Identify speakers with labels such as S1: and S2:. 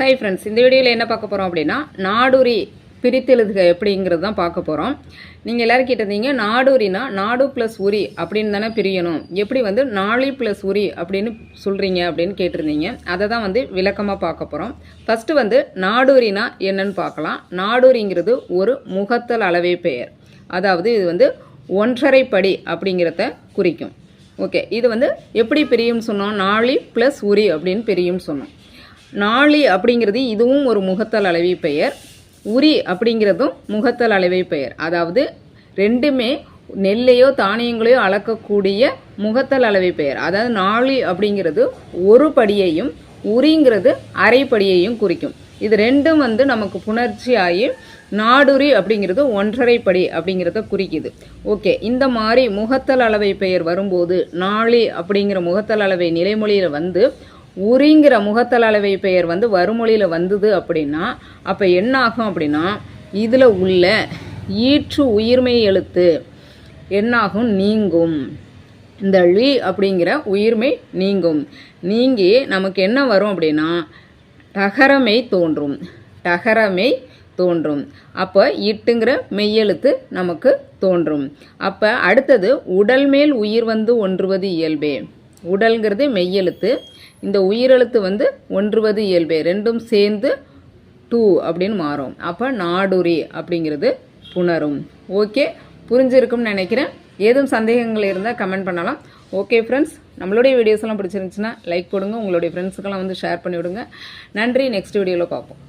S1: Hi friends இந்த வீடியோவில் என்ன பார்க்க போகிறோம் அப்படின்னா நாடுரி பிரித்தெழுதுக எப்படிங்கிறது தான் பார்க்க போகிறோம் நீங்கள் எல்லோரும் கேட்டிருந்தீங்க நாடூரினா நாடு ப்ளஸ் உரி அப்படின்னு தானே பிரியணும். எப்படி வந்து நாளி ப்ளஸ் உரி அப்படின்னு சொல்கிறீங்க அப்படின்னு கேட்டிருந்தீங்க. அதை தான் வந்து விளக்கமாக பார்க்க போகிறோம் ஃபஸ்ட்டு வந்து நாடூரினா என்னன்னு பார்க்கலாம். நாடூரிங்கிறது ஒரு முகத்தல் அளவை பெயர். அதாவது இது வந்து ஒன்றரை படி அப்படிங்கிறத குறிக்கும். ஓகே இது வந்து எப்படி பிரியும்னு சொன்னோம்? நாளி ப்ளஸ் உரி அப்படின்னு பிரியும்னு சொன்னோம். நாளி அப்படிங்கிறது இதுவும் ஒரு முகத்தல் அளவை பெயர். உரி அப்படிங்கிறதும் முகத்தல் அளவை பெயர். அதாவது ரெண்டுமே நெல்லையோ தானியங்களையோ அளக்கக்கூடிய முகத்தல் அளவை பெயர். அதாவது நாளி அப்படிங்கிறது ஒரு படியையும் உரிங்கிறது அரைப்படியையும் குறிக்கும். இது ரெண்டும் வந்து நமக்கு புணர்ச்சி ஆகி நாடுரி அப்படிங்கிறது ஒன்றரை படி அப்படிங்கிறத குறிக்குது. ஓகே இந்த மாதிரி முகத்தல் அளவை பெயர் வரும்போது நாளி அப்படிங்கிற முகத்தல் அளவை நிலைமொழியில் வந்து உரிங்கிற முகத்தல் அளவை பெயர் வந்து வறுமொழியில் வந்தது அப்படின்னா அப்போ என்ன ஆகும் அப்படின்னா இதில் உள்ள ஈற்று உயிர்மை எழுத்து என்னாகும்? நீங்கும். இந்த ழி அப்படிங்கிற உயிர்மை நீங்கும். நீங்கி நமக்கு என்ன வரும் அப்படின்னா டகரமை தோன்றும். டகரமை தோன்றும். அப்போ இட்டுங்கிற மெய்யெழுத்து நமக்கு தோன்றும். அப்போ அடுத்தது உடல் மேல் உயிர் வந்து ஒன்றுவது இயல்பே. உடல்ங்கிறது மெய்யெழுத்து. இந்த உயிரெழுத்து வந்து ஒன்றுவது இயல்பே ரெண்டும் சேர்ந்து டூ அப்படின்னு மாறும். அப்போ நாடுரி அப்படிங்கிறது புணரும். ஓகே புரிஞ்சிருக்கும்னு நினைக்கிறேன். ஏதும் சந்தேகங்கள் இருந்தால் கமெண்ட் பண்ணலாம். ஓகே ஃப்ரெண்ட்ஸ் நம்மளுடைய வீடியோஸ்லாம் பிடிச்சிருந்துச்சுன்னா லைக் கொடுங்க உங்களுடைய ஃப்ரெண்ட்ஸுக்கெல்லாம் வந்து ஷேர் பண்ணிவிடுங்க. நன்றி நெக்ஸ்ட் வீடியோவில் பார்ப்போம்.